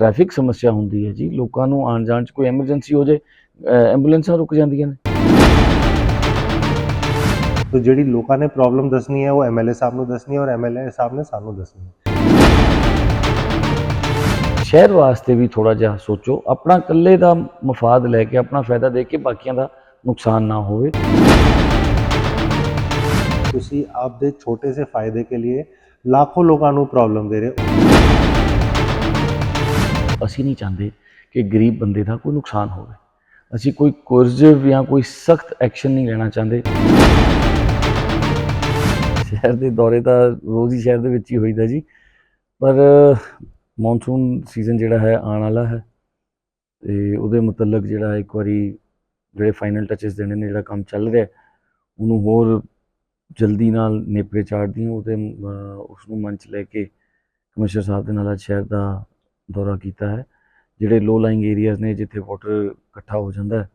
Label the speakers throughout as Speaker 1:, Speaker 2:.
Speaker 1: Traffic ਸਮੱਸਿਆ ਹੁੰਦੀ ਹੈ ਜੀ ਲੋਕਾਂ ਨੂੰ ਆਉਣ ਜਾਣ 'ਚ ਕੋਈ ਐਮਰਜੈਂਸੀ ਹੋ ਅ, ਐਂਬੂਲੈਂਸਾਂ ਰੁਕ ਜਾਂਦੀਆਂ ਨੇ।
Speaker 2: ਤੋ ਜਿਹੜੀ ਲੋਕਾਂ ਨੇ ਪ੍ਰੋਬਲਮ ਦੱਸਣੀ ਹੈ ਉਹ ਐਮਐਲਏ ਸਾਹਿਬ ਨੂੰ ਦੱਸਣੀ ਹੈ ਔਰ ਐਮਐਲਏ ਸਾਹਿਬ ਨੇ ਸਾਨੂੰ ਦੱਸਣੀ ਹੈ।
Speaker 1: ਸ਼ਹਿਰ ਵਾਸਤੇ ਵੀ ਥੋੜਾ ਜਿਹਾ ਸੋਚੋ ਆਪਣਾ ਇਕੱਲੇ ਦਾ ਮਫਾਦ ਲੈ ਕੇ ਆਪਣਾ ਫਾਇਦਾ ਦੇਖ ਕੇ ਬਾਕੀਆਂ ਦਾ ਨੁਕਸਾਨ ਨਾ ਹੋਵੇ।
Speaker 2: ਤੁਸੀਂ ਆਪਦੇ ਛੋਟੇ ਸੇ ਫਾਇਦੇ ਕੇ ਲਈ ਲੱਖੋਂ ਲੋਕਾਂ ਨੂੰ ਪ੍ਰੋਬਲਮ ਦੇ ਰਹੇ ਹੋ।
Speaker 1: ਅਸੀਂ ਨਹੀਂ ਚਾਹੁੰਦੇ ਕਿ ਗਰੀਬ ਬੰਦੇ ਦਾ ਕੋਈ ਨੁਕਸਾਨ ਹੋਵੇ। ਅਸੀਂ ਕੋਈ ਕੁਰਜ਼ਵ ਜਾਂ ਕੋਈ ਸਖਤ ਐਕਸ਼ਨ ਨਹੀਂ ਲੈਣਾ ਚਾਹੁੰਦੇ। ਸ਼ਹਿਰ ਦੇ ਦੌਰੇ ਤਾਂ ਰੋਜ਼ ਹੀ ਸ਼ਹਿਰ ਦੇ ਵਿੱਚ ਹੀ ਹੋਈਦਾ ਜੀ। ਪਰ ਮੌਨਸੂਨ ਸੀਜ਼ਨ ਜਿਹੜਾ ਹੈ ਆਉਣ ਵਾਲਾ ਹੈ ਤੇ ਉਹਦੇ ਮੁਤਲਕ ਜਿਹੜਾ ਇੱਕ ਵਾਰੀ ਜਿਹੜੇ ਫਾਈਨਲ ਟੱਚਸ ਦੇਣੇ ਨੇ ਜਿਹੜਾ ਕੰਮ ਚੱਲ ਰਿਹਾ ਉਹਨੂੰ ਹੋਰ ਜਲਦੀ ਨਾਲ ਨੇਪਰੇ ਚਾੜਦੀ ਉਹਦੇ ਅਹ, ਉਸ ਨੂੰ ਮੰਚ ਲੈ ਕੇ ਕਮਿਸ਼ਨਰ ਸਾਹਿਬ ਦੇ ਨਾਲ ਅੱਜ ਸ਼ਹਿਰ ਦਾ ਦੌਰਾ ਕੀਤਾ ਹੈ। ਜਿਹੜੇ ਲੋ ਲਾਈਂਗ ਏਰੀਆਜ਼ ਨੇ ਜਿੱਥੇ ਵਾਟਰ ਇਕੱਠਾ ਹੋ ਜਾਂਦਾ ਹੈ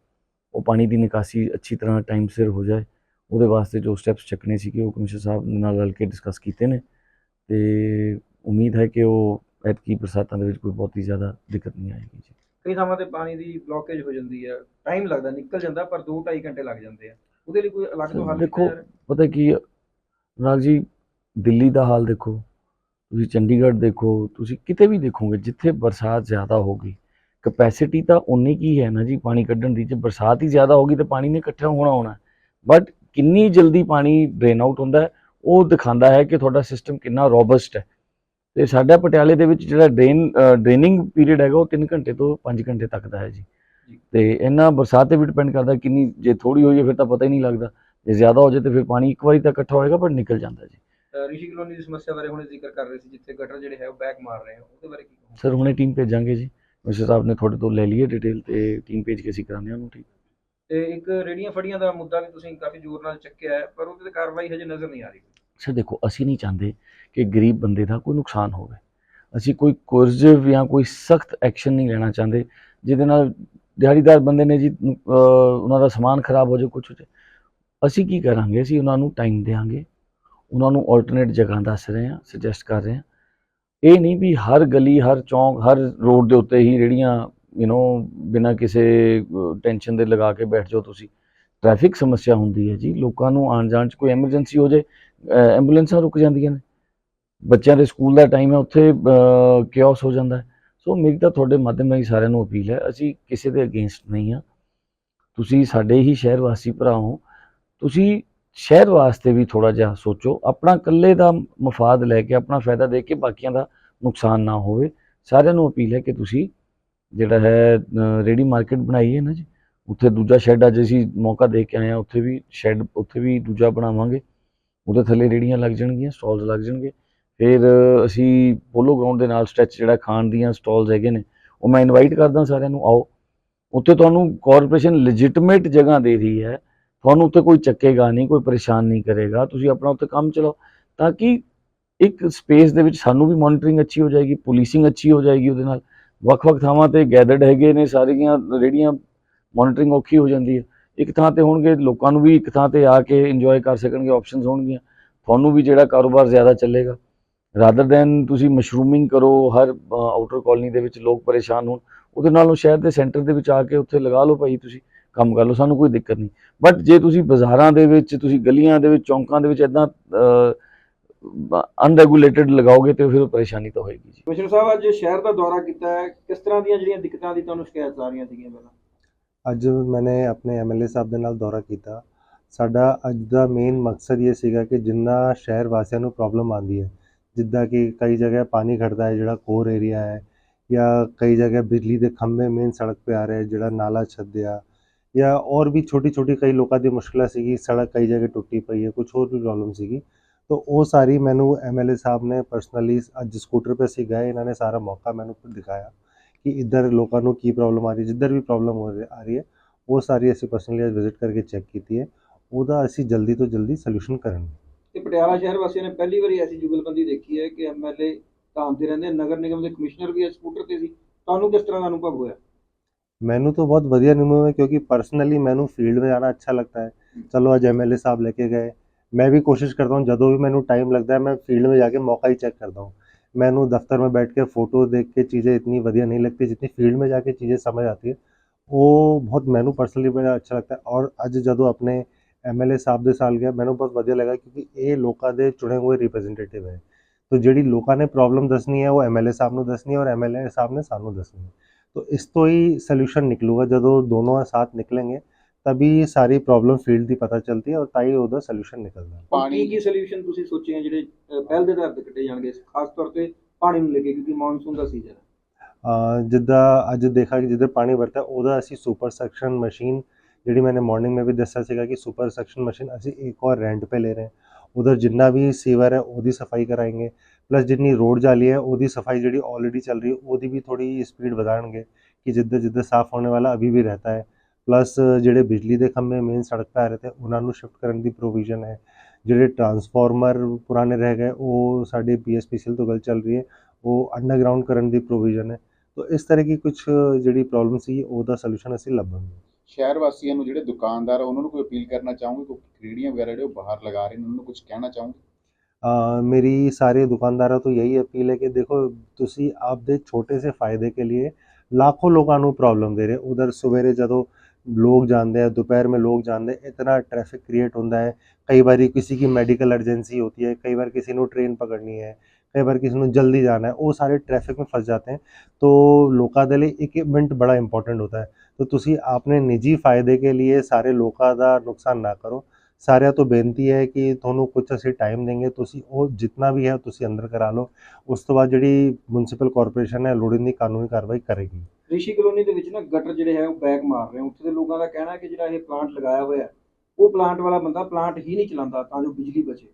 Speaker 1: ਉਹ ਪਾਣੀ ਦੀ ਨਿਕਾਸੀ ਅੱਛੀ ਤਰ੍ਹਾਂ ਟਾਈਮ ਸਿਰ ਹੋ ਜਾਏ ਉਹਦੇ ਵਾਸਤੇ ਜੋ ਸਟੈਪਸ ਚੱਕਣੇ ਸੀਗੇ ਉਹ ਕਮਿਸ਼ਨਰ ਸਾਹਿਬ ਨਾਲ ਰਲ ਕੇ ਡਿਸਕਸ ਕੀਤੇ ਨੇ। ਤੇ ਉਮੀਦ ਹੈ ਕਿ ਉਹ ਐਤਕੀ ਬਰਸਾਤਾਂ ਦੇ ਵਿੱਚ ਕੋਈ ਬਹੁਤੀ ਜ਼ਿਆਦਾ ਦਿੱਕਤ ਨਹੀਂ ਆਏਗੀ ਜੀ।
Speaker 3: ਕਈ ਥਾਵਾਂ ਤੇ ਪਾਣੀ ਦੀ ਬਲੋਕੇਜ ਹੋ ਜਾਂਦੀ ਹੈ ਟਾਈਮ ਲੱਗਦਾ ਨਿਕਲ ਜਾਂਦਾ ਪਰ 2-2.5 ਘੰਟੇ ਲੱਗ ਜਾਂਦੇ ਆ। ਉਹਦੇ ਲਈ ਕੋਈ ਅਲੱਗ ਤੋਂ ਹੱਲ
Speaker 1: ਦੇਖੋ? ਪਤਾ ਕੀ ਰਾਜ ਜੀ ਦਿੱਲੀ ਦਾ ਹਾਲ ਦੇਖੋ। ਤੁਸੀਂ ਚੰਡੀਗੜ੍ਹ ਦੇਖੋ ਤੁਸੀਂ ਕਿਤੇ ਵੀ ਦੇਖੋਗੇ ਜਿੱਥੇ ਬਰਸਾਤ ਜ਼ਿਆਦਾ ਹੋਗੀ ਕਪੈਸਿਟੀ ਤਾਂ ਉਨੀ ਕੀ ਹੈ ਨਾ ਜੀ ਪਾਣੀ ਕੱਢਣ ਦੀ ਜੇ ਬਰਸਾਤ ਹੀ ਜ਼ਿਆਦਾ ਹੋਗੀ ਤਾਂ ਪਾਣੀ ਨੇ ਇਕੱਠਾ ਹੋਣਾ ਹੋਣਾ। ਬਟ ਕਿੰਨੀ ਜਲਦੀ ਪਾਣੀ ਡਰੇਨ ਆਊਟ ਹੁੰਦਾ ਉਹ ਦਿਖਾਉਂਦਾ ਹੈ ਕਿ ਤੁਹਾਡਾ ਸਿਸਟਮ ਕਿੰਨਾ ਰੋਬਸਟ ਹੈ। ਤੇ ਸਾਡਾ ਪਟਿਆਲੇ ਦੇ ਵਿੱਚ ਜਿਹੜਾ ਡਰੇਨ ਡਰੇਨਿੰਗ ਪੀਰੀਅਡ ਹੈਗਾ ਉਹ 3 ਘੰਟੇ ਤੋਂ 5 ਘੰਟੇ ਤੱਕ ਦਾ ਹੈ ਜੀ। ਤੇ ਇਹਨਾਂ ਬਰਸਾਤ ਤੇ ਵੀ ਡਿਪੈਂਡ ਕਰਦਾ ਕਿੰਨੀ ਜੇ ਥੋੜੀ ਹੋਈ ਹੈ ਫਿਰ ਤਾਂ ਪਤਾ ਹੀ ਨਹੀਂ ਲੱਗਦਾ। ਜੇ ਜ਼ਿਆਦਾ ਹੋ ਜਾਏ ਤੇ ਫਿਰ ਪਾਣੀ ਇੱਕ ਵਾਰੀ ਤਾਂ ਇਕੱਠਾ ਹੋਏਗਾ ਪਰ ਨਿਕਲ ਜਾਂਦਾ ਜੀ।
Speaker 3: ਰਿਸ਼ੀ ਕਲੋਨੀ ਦੀ ਸਮੱਸਿਆ ਬਾਰੇ ਹੁਣੇ ਜ਼ਿਕਰ ਕਰ ਰਹੇ ਸੀ ਜਿੱਥੇ ਗਟਰ ਜਿਹੜੇ ਹੈ ਉਹ ਬੈਕ ਮਾਰ ਰਹੇ ਆ ਉਹਦੇ ਬਾਰੇ ਕੀ
Speaker 1: ਸਰ ਹੁਣੇ ਟੀਮ ਭੇਜਾਂਗੇ ਜੀ। ਮਿਸਟਰ ਸਾਹਿਬ ਨੇ ਤੁਹਾਡੇ ਤੋਂ ਲੈ ਲਈ ਹੈ ਡਿਟੇਲ ਤੇ ਟੀਮ ਭੇਜ ਕੇ ਅਸੀਂ ਕਰਾਉਂਦੇ ਹਾਂ ਉਹਨੂੰ ਠੀਕ?
Speaker 3: ਤੇ ਇੱਕ ਰੇੜੀਆਂ ਫੜੀਆਂ ਦਾ ਮੁੱਦਾ ਵੀ ਤੁਸੀਂ ਕਾਫੀ ਜ਼ੋਰ ਨਾਲ ਚੱਕਿਆ ਹੈ ਪਰ ਉਹਦੇ ਤੇ ਕਾਰਵਾਈ ਹਜੇ ਨਜ਼ਰ ਨਹੀਂ ਆ ਰਹੀ।
Speaker 1: ਸਰ ਦੇਖੋ ਅਸੀਂ ਨਹੀਂ ਚਾਹੁੰਦੇ ਕਿ ਗਰੀਬ ਬੰਦੇ ਦਾ ਕੋਈ ਨੁਕਸਾਨ ਹੋਵੇ। ਅਸੀਂ ਕੋਈ ਕੁਰਜ਼ਵ ਜਾਂ ਕੋਈ ਸਖਤ ਐਕਸ਼ਨ ਨਹੀਂ ਲੈਣਾ ਚਾਹੁੰਦੇ ਜਿਹਦੇ ਨਾਲ ਦਿਹਾੜੀਦਾਰ ਬੰਦੇ ਨੇ ਜੀ ਉਹਨਾਂ ਦਾ ਸਮਾਨ ਖਰਾਬ ਹੋ ਜਾਏ ਕੁਝ ਅਸੀਂ ਕੀ ਕਰਾਂਗੇ? ਅਸੀਂ ਉਹਨਾਂ ਨੂੰ ਟਾਈਮ ਦੇਵਾਂਗੇ ਉਹਨਾਂ ਨੂੰ ਆਲਟਰਨੇਟ ਜਗ੍ਹਾ ਦੱਸ ਰਹੇ ਹਾਂ ਸੁਜੈਸਟ ਕਰ ਰਹੇ ਹਾਂ। ਇਹ ਨਹੀਂ ਵੀ ਹਰ ਗਲੀ, ਹਰ ਚੌਂਕ, ਹਰ ਰੋਡ ਦੇ ਉੱਤੇ ਹੀ ਜਿਹੜੀਆਂ ਯੂ نو ਬਿਨਾਂ ਕਿਸੇ ਟੈਨਸ਼ਨ ਦੇ ਲਗਾ ਕੇ ਬੈਠ ਜਾਓ ਤੁਸੀਂ। ਟ੍ਰੈਫਿਕ ਸਮੱਸਿਆ ਹੁੰਦੀ ਹੈ ਜੀ, ਲੋਕਾਂ ਨੂੰ ਆਉਣ ਜਾਣ 'ਚ ਕੋਈ ਐਮਰਜੈਂਸੀ ਹੋ ਜਾਏ ਐਂਬੂਲੈਂਸਾਂ ਰੁਕ ਜਾਂਦੀਆਂ ਨੇ। ਬੱਚਿਆਂ ਦੇ ਸਕੂਲ ਦਾ ਟਾਈਮ ਹੈ, ਉੱਥੇ ਕਿਓਸ ਹੋ ਜਾਂਦਾ ਸੋ ਮੇਰੀ ਤਾਂ ਤੁਹਾਡੇ ਮਾਧਿਅਮ ਰਾਹੀਂ ਸਾਰਿਆਂ ਨੂੰ ਅਪੀਲ ਹੈ, ਅਸੀਂ ਕਿਸੇ ਦੇ ਅਗੇਂਸਟ ਨਹੀਂ ਆ ਤੁਸੀਂ ਸਾਡੇ ਹੀ ਸ਼ਹਿਰ ਵਾਸੀ ਭਰਾ ਹੋ। ਤੁਸੀਂ ਸ਼ਹਿਰ ਵਾਸਤੇ ਵੀ ਥੋੜਾ ਜਿਹਾ ਸੋਚੋ ਆਪਣਾ ਇਕੱਲੇ ਦਾ ਮਫਾਦ ਲੈ ਕੇ ਆਪਣਾ ਫਾਇਦਾ ਦੇ ਕੇ ਬਾਕੀਆਂ ਦਾ ਨੁਕਸਾਨ ਨਾ ਹੋਵੇ ਸਾਰਿਆਂ ਨੂੰ ਅਪੀਲ ਹੈ ਕਿ ਤੁਸੀਂ ਜਿਹੜਾ ਹੈ ਅ, ਰੇਹੜੀ ਮਾਰਕੀਟ ਬਣਾਈ ਹੈ ਨਾ ਜੀ ਉੱਥੇ ਦੂਜਾ ਸ਼ੈੱਡ ਅੱਜ ਅਸੀਂ ਮੌਕਾ ਦੇ ਕੇ ਆਏ ਹਾਂ ਉੱਥੇ ਵੀ ਸ਼ੈੱਡ ਉੱਥੇ ਵੀ ਦੂਜਾ ਬਣਾਵਾਂਗੇ ਉਹਦੇ ਥੱਲੇ ਰੇੜੀਆਂ ਲੱਗ ਜਾਣਗੀਆਂ ਸਟਾਲਸ ਲੱਗ ਜਾਣਗੇ ਫਿਰ ਅਸੀਂ ਪੋਲੋ ਗਰਾਊਂਡ ਦੇ ਨਾਲ ਸਟ੍ਰੈਚ ਜਿਹੜਾ ਖਾਣ ਦੀਆਂ ਸਟਾਲਸ ਹੈਗੇ ਨੇ ਉਹ ਮੈਂ ਇਨਵਾਈਟ ਕਰਦਾ ਸਾਰਿਆਂ ਨੂੰ ਆਓ ਉੱਥੇ ਤੁਹਾਨੂੰ ਕਾਰਪੋਰੇਸ਼ਨ ਲੈਜਿਟਿਮੇਟ ਜਗ੍ਹਾ ਦੇ ਰਹੀ ਹੈ ਤੁਹਾਨੂੰ ਉੱਥੇ ਕੋਈ ਚੱਕੇਗਾ ਨਹੀਂ, ਕੋਈ ਪਰੇਸ਼ਾਨ ਨਹੀਂ ਕਰੇਗਾ। ਤੁਸੀਂ ਆਪਣਾ ਉੱਥੇ ਕੰਮ ਚਲਾਓ ਤਾਂ ਕਿ ਇੱਕ ਸਪੇਸ ਦੇ ਵਿੱਚ ਸਾਨੂੰ ਵੀ ਮੋਨਿਟਰਿੰਗ ਅੱਛੀ ਹੋ ਜਾਏਗੀ ਪੁਲਿਸਿੰਗ ਅੱਛੀ ਹੋ ਜਾਏਗੀ ਉਹਦੇ ਨਾਲ। ਵੱਖ-ਵੱਖ ਥਾਵਾਂ ਤੇ ਗੈਦਰਡ ਹੈਗੇ ਨੇ, ਸਾਰੀਆਂ ਰੇੜੀਆਂ ਮੋਨਿਟਰਿੰਗ ਔਖੀ ਹੋ ਜਾਂਦੀ ਹੈ। ਇੱਕ ਥਾਂ ਤੇ ਹੋਣਗੇ, ਲੋਕਾਂ ਨੂੰ ਵੀ ਇੱਕ ਥਾਂ ਤੇ ਆ ਕੇ ਇੰਜੋਏ ਕਰ ਸਕਣਗੇ ਆਪਸ਼ਨਸ ਹੋਣਗੀਆਂ। ਤੁਹਾਨੂੰ ਵੀ ਜਿਹੜਾ ਕਾਰੋਬਾਰ ਜ਼ਿਆਦਾ ਚੱਲੇਗਾ। ਰਾਦਰ ਦੈਨ ਤੁਸੀਂ ਮਸ਼ਰੂਮਿੰਗ ਕਰੋ, ਹਰ ਆਊਟਰ ਕਾਲਨੀ ਦੇ ਵਿੱਚ ਲੋਕ ਪਰੇਸ਼ਾਨ ਹੋਣ, ਉਹਦੇ ਨਾਲੋਂ ਸ਼ਹਿਰ ਦੇ ਸੈਂਟਰ ਦੇ ਵਿੱਚ ਆ ਕੇ ਉੱਥੇ ਲਗਾ ਲਓ ਭਾਈ ਤੁਸੀਂ। ਕੰਮ ਕਰ ਲਓ ਸਾਨੂੰ ਕੋਈ ਦਿੱਕਤ ਨਹੀਂ। ਬਟ ਜੇ ਤੁਸੀਂ ਬਾਜ਼ਾਰਾਂ ਦੇ ਵਿੱਚ ਤੁਸੀਂ ਗਲੀਆਂ ਦੇ ਵਿੱਚ ਚੌਂਕਾਂ ਦੇ ਵਿੱਚ ਇਦਾਂ ਅਨਰੈਗੂਲੇਟਡ ਲਗਾਓਗੇ ਤੇ ਫਿਰ ਪਰੇਸ਼ਾਨੀ ਤਾਂ ਹੋਏਗੀ ਜੀ।
Speaker 3: ਕਮਿਸ਼ਨਰ ਸਾਹਿਬ ਅੱਜ ਸ਼ਹਿਰ ਦਾ ਦੌਰਾ ਕੀਤਾ ਹੈ। ਕਿਸ ਤਰ੍ਹਾਂ ਦੀਆਂ ਜਿਹੜੀਆਂ ਦਿੱਕਤਾਂ ਦੀ ਤੁਹਾਨੂੰ ਸ਼ਿਕਾਇਤ ਆ ਰਹੀਆਂ ਸੀਗੀਆਂ ਪਹਿਲਾਂ?
Speaker 2: ਅੱਜ ਮੈਨੇ ਆਪਣੇ ਐਮਐਲਏ ਸਾਹਿਬ ਦੇ ਨਾਲ ਦੌਰਾ ਕੀਤਾ। ਸਾਡਾ ਅੱਜ ਦਾ ਮੇਨ ਮਕਸਦ ਇਹ ਸੀਗਾ ਕਿ ਜਿੰਨਾ ਸ਼ਹਿਰ ਵਾਸੀਆਂ ਨੂੰ ਪ੍ਰੋਬਲਮ ਆਉਂਦੀ ਹੈ ਜਿੱਦਾਂ ਕਿ ਕਈ ਜਗ੍ਹਾ ਪਾਣੀ ਖੜਦਾ ਹੈ ਜਿਹੜਾ ਕੋਰ ਏਰੀਆ ਹੈ ਜਾਂ ਕਈ ਜਗ੍ਹਾ ਬਿਜਲੀ ਦੇ ਖੰਭੇ ਮੇਨ ਸੜਕ ਤੇ ਆ ਰਹੇ ਜਿਹੜਾ ਨਾਲਾ ਛੱਡਿਆ ਜਾਂ ਔਰ ਵੀ ਛੋਟੀ ਛੋਟੀ ਕਈ ਲੋਕਾਂ ਦੀ ਮੁਸ਼ਕਲਾਂ ਸੀਗੀ ਸੜਕ ਕਈ ਜਗ੍ਹਾ ਟੁੱਟੀ ਪਈ ਹੈ ਕੁਝ ਹੋਰ ਵੀ ਪ੍ਰੋਬਲਮ ਸੀਗੀ ਤਾਂ ਉਹ ਸਾਰੀ ਮੈਨੂੰ ਐਮਐਲਏ ਸਾਹਿਬ ਨੇ ਪਰਸਨਲੀ ਅੱਜ ਸਕੂਟਰ 'ਤੇ ਅਸੀਂ ਗਏ ਇਹਨਾਂ ਨੇ ਸਾਰਾ ਮੌਕਾ ਮੈਨੂੰ ਦਿਖਾਇਆ ਕਿ ਇੱਧਰ ਲੋਕਾਂ ਨੂੰ ਕੀ ਪ੍ਰੋਬਲਮ ਆ ਰਹੀ ਹੈ ਜਿੱਧਰ ਵੀ ਪ੍ਰੋਬਲਮ ਹੋ ਰਹੀ ਆ ਰਹੀ ਹੈ ਉਹ ਸਾਰੀ ਅਸੀਂ ਪਰਸਨਲੀ ਅੱਜ ਵਿਜ਼ਿਟ ਕਰਕੇ ਚੈੱਕ ਕੀਤੀ ਹੈ ਉਹਦਾ ਅਸੀਂ ਜਲਦੀ ਤੋਂ ਜਲਦੀ ਸੋਲੂਸ਼ਨ ਕਰਾਂਗੇ
Speaker 3: ਤੇ ਪਟਿਆਲਾ ਸ਼ਹਿਰ ਵਾਸੀਆਂ ਨੇ ਪਹਿਲੀ ਵਾਰੀ ਐਸੀ ਜੁਗਲਬੰਦੀ ਦੇਖੀ ਹੈ ਕਿ ਐਮਐਲਏ ਧਾਮ ਤੇ ਰਹਿੰਦੇ ਨਗਰ ਨਿਗਮ ਦੇ ਕਮਿਸ਼ਨਰ ਵੀ ਇਸ ਸਕੂਟਰ ਤੇ ਸੀ ਤੁਹਾਨੂੰ ਕਿਸ ਤਰ੍ਹਾਂ ਦਾ ਅਨੁਭਵ ਹੋਇਆ
Speaker 2: ਮੈਨੂੰ ਤਾਂ ਬਹੁਤ ਵਧੀਆ ਅਨੁਭਵ ਹੈ ਕਿਉਂਕਿ पर्सनली ਮੈਨੂੰ ਫੀਲਡ में जाना अच्छा लगता है चलो आज एमएलए साहब लेके गए मैं भी कोशिश करता हूँ ਜਦੋਂ ਵੀ ਮੈਨੂੰ ਟਾਈਮ ਲੱਗਦਾ ਹੈ ਮੈਂ ਫੀਲਡ में जाके मौका ही चेक करता हूँ मैनू दफ्तर में बैठ के फ़ोटो देख के चीज़ें इतनी बढ़िया नहीं लगती जितनी फील्ड में जाके चीज़ें समझ आती है वो बहुत मैनू पर्सनली बड़ा अच्छा लगता है और ਅੱਜ ਜਦੋਂ ਆਪਣੇ ਐਮਐਲਏ ਸਾਹਿਬ ਦੇ ਸਾਲ ਗਿਆ ਮੈਨੂੰ ਬਹੁਤ ਵਧੀਆ ਲੱਗਾ ਕਿਉਂਕਿ ਇਹ ਲੋਕਾਂ ਦੇ ਚੁਣੇ ਹੋਏ ਰਿਪਰੈਜ਼ੈਂਟੇਟਿਵ ਹੈ ਤੋ ਜਿਹੜੀ ਲੋਕਾਂ ਨੇ ਪ੍ਰੋਬਲਮ ਦੱਸਣੀ ਹੈ ਉਹ ਐਮਐਲਏ ਸਾਹਿਬ ਨੂੰ ਦੱਸਣੀ ਹੈ ਔਰ ਐਮਐਲਏ ਸਾਹਿਬ ਨੇ ਸਾਨੂੰ ਦੱਸਣੀ ਹੈ तो इस तो ही सोल्यूशन निकलूगा। जो दोनों साथ निकलेंगे ਤਭੀ ਸਾਰੀ ਪ੍ਰੋਬਲਮ ਫੀਲਡ ਦੀ ਪਤਾ ਚਲਦੀ ਹੈ ਔਰ ਤਾਂ ਹੀ ਉਹਦਾ ਸੋਲੂਸ਼ਨ ਨਿਕਲਦਾ
Speaker 3: ਪਾਣੀ ਕੀ ਸੋਲੂਸ਼ਨ ਤੁਸੀਂ ਸੋਚੇ ਆ ਜਿਹੜੇ ਪਹਿਲ ਦੇ ਆਧਾਰ ਤੇ ਕੱਢੇ ਜਾਣਗੇ ਖਾਸ ਤੌਰ ਤੇ ਪਾਣੀ ਨੂੰ ਲੱਗੇ ਕਿਉਂਕਿ ਮੌਨਸੂਨ ਦਾ ਸੀਜ਼ਨ ਹੈ
Speaker 2: ਜਿੱਦਾਂ ਅੱਜ ਦੇਖਾ ਕਿ ਜਿੱਦਾਂ ਪਾਣੀ ਵਰਤਾ ਉਹਦਾ ਅਸੀਂ ਸੁਪਰ ਸੈਕਸ਼ਨ ਮਸ਼ੀਨ ਜਿਹੜੀ ਮੈਨੇ ਮਾਰਨਿੰਗ ਮੇ ਵੀ ਦੱਸਿਆ ਸੀਗਾ ਕਿ ਸੁਪਰ ਸੈਕਸ਼ਨ ਮਸ਼ੀਨ ਅਸੀਂ ਇੱਕ ਔਰ ਰੈਂਟ ਪੇ ਲੈ ਰਹੇ ਹਾਂ ਉਧਰ ਜਿੰਨਾ ਵੀ ਸੀਵਰ ਹੈ ਉਹਦੀ ਸਫ਼ਾਈ ਕਰਾਏਗੇ ਪਲੱਸ ਜਿੰਨੀ ਰੋਡ ਜਾਲੀ ਹੈ ਉਹਦੀ ਸਫ਼ਾਈ ਜਿਹੜੀ ਆਲਰੇਡੀ ਚੱਲ ਰਹੀ ਹੈ, ਉਹਦੀ ਵੀ ਥੋੜੀ ਸਪੀਡ ਵਧਾਣਗੇ ਕਿ ਜਿੱਦਾਂ ਜਿੱਦਾਂ ਸਾਫ਼ ਹੋਣੇ ਵਾਲਾ ਅਭੀ ਵੀ ਰਹਤਾ ਹੈ। ਪਲੱਸ ਜਿਹੜੇ ਬਿਜਲੀ ਦੇ ਖੰਭੇ ਮੇਨ ਸੜਕ 'ਤੇ ਆ ਰਹੇ ਤੇ ਉਹਨਾਂ ਨੂੰ ਸ਼ਿਫਟ ਕਰਨ ਦੀ ਪ੍ਰੋਵੀਜ਼ਨ ਹੈ। ਜਿਹੜੇ ਟਰਾਂਸਫਾਰਮਰ ਪੁਰਾਣੇ ਰਹਿ ਗਏ, ਉਹ ਸਾਡੇ ਪੀਐਸਪੀਸੀਐਲ ਤੋਂ ਗੱਲ ਚੱਲ ਰਹੀ ਹੈ, ਉਹ ਅੰਡਰਗਰਾਉਂਡ ਕਰਨ ਦੀ ਪ੍ਰੋਵੀਜ਼ਨ ਹੈ। ਤੋ ਇਸ ਤਰ੍ਹਾਂ ਦੀ ਕੁਝ ਜਿਹੜੀ ਪ੍ਰੋਬਲਮ ਸੀ ਉਹਦਾ ਸੋਲੂਸ਼ਨ ਅਸੀਂ ਲੱਭਾਂਗੇ।
Speaker 4: ਸ਼ਹਿਰ ਵਾਸੀਆਂ ਨੂੰ ਜਿਹੜੇ ਦੁਕਾਨਦਾਰ ਆ ਉਹਨਾਂ ਨੂੰ ਕੋਈ ਅਪੀਲ ਕਰਨਾ ਚਾਹੋਗੇ ਕੋਈ ਰੇਹੜੀਆਂ ਵਗੈਰਾ ਜਿਹੜੇ ਉਹ ਬਾਹਰ ਲਗਾ ਰਹੇ ਨੇ ਉਹਨਾਂ ਨੂੰ ਕੁਝ ਕਹਿਣਾ ਚਾਹੋਗੇ
Speaker 2: ਅ, ਮੇਰੀ ਸਾਰੇ ਦੁਕਾਨਦਾਰਾਂ ਤੋਂ ਯਹੀ ਅਪੀਲ ਹੈ ਕਿ ਦੇਖੋ ਤੁਸੀਂ ਆਪਦੇ ਛੋਟੇ ਸੇ ਫਾਇਦੇ ਕੇ लिए लाखों ਲੋਕਾਂ ਨੂੰ ਪ੍ਰੋਬਲਮ ਦੇ ਰਹੇ ਉਧਰ ਸਵੇਰੇ ਜਦੋਂ ਲੋਕ ਜਾਂਦੇ हैं दोपहर में लोग ਜਾਂਦੇ इतना ट्रैफिक क्रिएट ਹੁੰਦਾ ਹੈ ਕਈ ਵਾਰੀ ਕਿਸੇ की मेडिकल अर्जेंसी होती है कई बार किसी ਨੂੰ ट्रेन पकड़नी है कई बार किसी ਨੂੰ जल्दी जाना है वो सारे ट्रैफिक में फंस जाते हैं तो ਲੋਕਾਂ ਦੇ ਲਈ ਇੱਕ ਮਿੰਟ ਬੜਾ ਇੰਪੋਰਟੈਂਟ ਹੁੰਦਾ ਹੈ तो ਤੁਸੀਂ ਆਪਣੇ ਨਿੱਜੀ ਫਾਇਦੇ ਕੇ ਲਈ ਸਾਰੇ ਲੋਕਾਂ ਦਾ ਨੁਕਸਾਨ ਨਾ ਕਰੋ। ਸਾਰਿਆਂ ਤੋਂ ਬੇਨਤੀ ਹੈ ਕਿ ਤੁਹਾਨੂੰ ਕੁਝ ਅਸੀਂ ਟਾਈਮ ਦੇਂਗੇ, ਤੁਸੀਂ ਉਹ ਜਿੰਨਾ ਵੀ ਹੈ ਤੁਸੀਂ ਅੰਦਰ ਕਰਾ ਲਓ। ਉਸ ਤੋਂ ਬਾਅਦ ਜਿਹੜੀ ਮਿਊਨਿਸਪਲ ਕਾਰਪੋਰੇਸ਼ਨ ਹੈ, ਲੋੜੀਂਦੀ ਕਾਨੂੰਨੀ ਕਾਰਵਾਈ ਕਰੇਗੀ।
Speaker 3: ਰਿਸ਼ੀ ਕਲੋਨੀ ਦੇ ਵਿੱਚ ਨਾ ਗਟਰ ਜਿਹੜੇ ਹੈ ਉਹ ਬੈਕ ਮਾਰ ਰਹੇ ਉੱਥੇ ਦੇ ਲੋਕਾਂ ਦਾ ਕਹਿਣਾ ਹੈ ਕਿ ਜਿਹੜਾ ਇਹ ਪਲਾਂਟ ਲਗਾਇਆ ਹੋਇਆ, ਉਹ ਪਲਾਂਟ ਵਾਲਾ ਬੰਦਾ ਪਲਾਂਟ ਹੀ ਨਹੀਂ ਚਲਾਉਂਦਾ ਤਾਂ ਜੋ ਬਿਜਲੀ ਬਚੇ।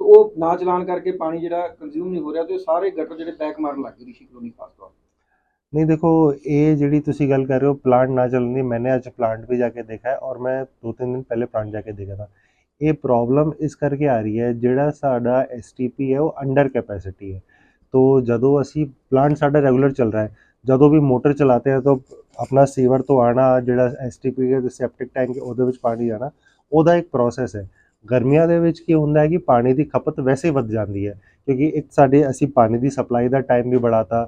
Speaker 3: ਸੋ ਉਹ ਨਾ ਚਲਾਨ ਕਰਕੇ ਪਾਣੀ ਜਿਹੜਾ ਕੰਜ਼ਿਊਮ ਨਹੀਂ ਹੋ ਰਿਹਾ ਤੇ ਸਾਰੇ ਗਟਰ ਜਿਹੜੇ ਬੈਕ ਮਾਰਨ ਲੱਗ ਗਏ ਰਿਸ਼ੀ ਕਲੋਨੀ ਖਾਸ ਤੌਰ
Speaker 2: नहीं देखो ये ਜਿਹੜੀ ਤੁਸੀਂ ਗੱਲ ਕਰ ਰਹੇ ਹੋ प्लांट ना चलने ਦੀ मैंने आज प्लांट भी जाके देखा है और मैं दो तीन दिन पहले प्लांट जाके देखा था ਇਹ ਪ੍ਰੋਬਲਮ ਇਸ ਕਰਕੇ ਆ ਰਹੀ ਹੈ ਜਿਹੜਾ ਸਾਡਾ ਐਸਟੀਪੀ ਹੈ ਉਹ ਅੰਡਰ ਕੈਪੈਸਿਟੀ ਹੈ तो ਜਦੋਂ ਅਸੀਂ ਪਲਾਂਟ ਸਾਡਾ ਰੈਗੂਲਰ ਚੱਲ ਰਿਹਾ ਹੈ ਜਦੋਂ ਵੀ ਮੋਟਰ ਚਲਾਤੇ ਹੈ ਤਾਂ ਆਪਣਾ ਸੀਵਰ ਤੋਂ ਆਣਾ ਜਿਹੜਾ ਐਸਟੀਪੀ ਹੈ ਸੈਪਟਿਕ ਟੈਂਕ ਹੈ ਉਹਦੇ ਵਿੱਚ ਪਾਣੀ ਜਾਣਾ ਉਹਦਾ ਇੱਕ ਪ੍ਰੋਸੈਸ ਹੈ ਗਰਮੀਆਂ ਦੇ ਵਿੱਚ ਕੀ ਹੁੰਦਾ ਹੈ ਕਿ ਪਾਣੀ ਦੀ ਖਪਤ ਵੈਸੇ ਹੀ ਵੱਧ ਜਾਂਦੀ ਹੈ ਕਿਉਂਕਿ ਇੱਕ ਸਾਡੇ ਅਸੀਂ ਪਾਣੀ ਦੀ ਸਪਲਾਈ ਦਾ ਟਾਈਮ ਵੀ बढ़ाता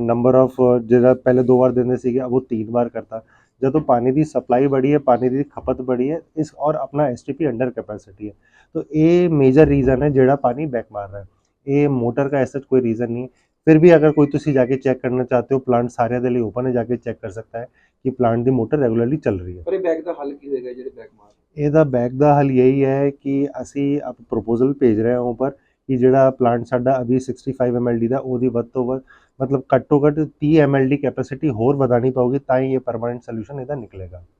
Speaker 2: ਨੰਬਰ ਆਫ ਜਿਹੜਾ ਪਹਿਲੇ ਦੋ ਵਾਰ ਦਿੰਦੇ ਸੀਗੇ ਉਹ ਤਿੰਨ ਵਾਰ ਕਰਤਾ ਜਦੋਂ ਪਾਣੀ ਦੀ ਸਪਲਾਈ ਬੜੀ ਹੈ ਪਾਣੀ ਦੀ ਖਪਤ ਬੜੀ ਹੈ ਇਸ ਔਰ ਆਪਣਾ ਐਸਟੀਪੀ ਅੰਡਰ ਕੈਪੈਸਿਟੀ ਹੈ तो ये मेजर रीज़न है जोड़ा पानी बैक मार रहा है। ये मोटर का ऐसा कोई रीज़न नहीं है। फिर भी अगर कोई तुम जाके चेक करना चाहते हो प्लांट सारे के ओपन है जाके चेक कर सकता है कि प्लांट की मोटर रेगुलरली
Speaker 3: चल रही है। पर बैक का हल यही है कि मार
Speaker 2: ਇਹਦਾ ਬੈਕ ਦਾ ਹੱਲ ਇਹੀ ਹੈ ਕਿ ਅਸੀਂ ਆਪ ਪ੍ਰਪੋਜ਼ਲ ਭੇਜ ਰਹੇ ਹਾਂ ਕਿ ਜਿਹੜਾ ਪਲਾਂਟ ਸਾਡਾ ਅਭੀ 65 mld ਦਾ ਉਹਦੀ ਵੱਧ ਤੋਂ ਵੱਧ, ਮਤਲਬ ਘੱਟੋ ਘੱਟ 30 mld ਕੈਪੈਸਿਟੀ ਹੋਰ ਵਧਾਣੀ ਪਊਗੀ, ਤਾਂ ਹੀ ਇਹ ਪਰਮਾਨੈਂਟ ਸੋਲੂਸ਼ਨ ਇਹਦਾ ਨਿਕਲੇਗਾ।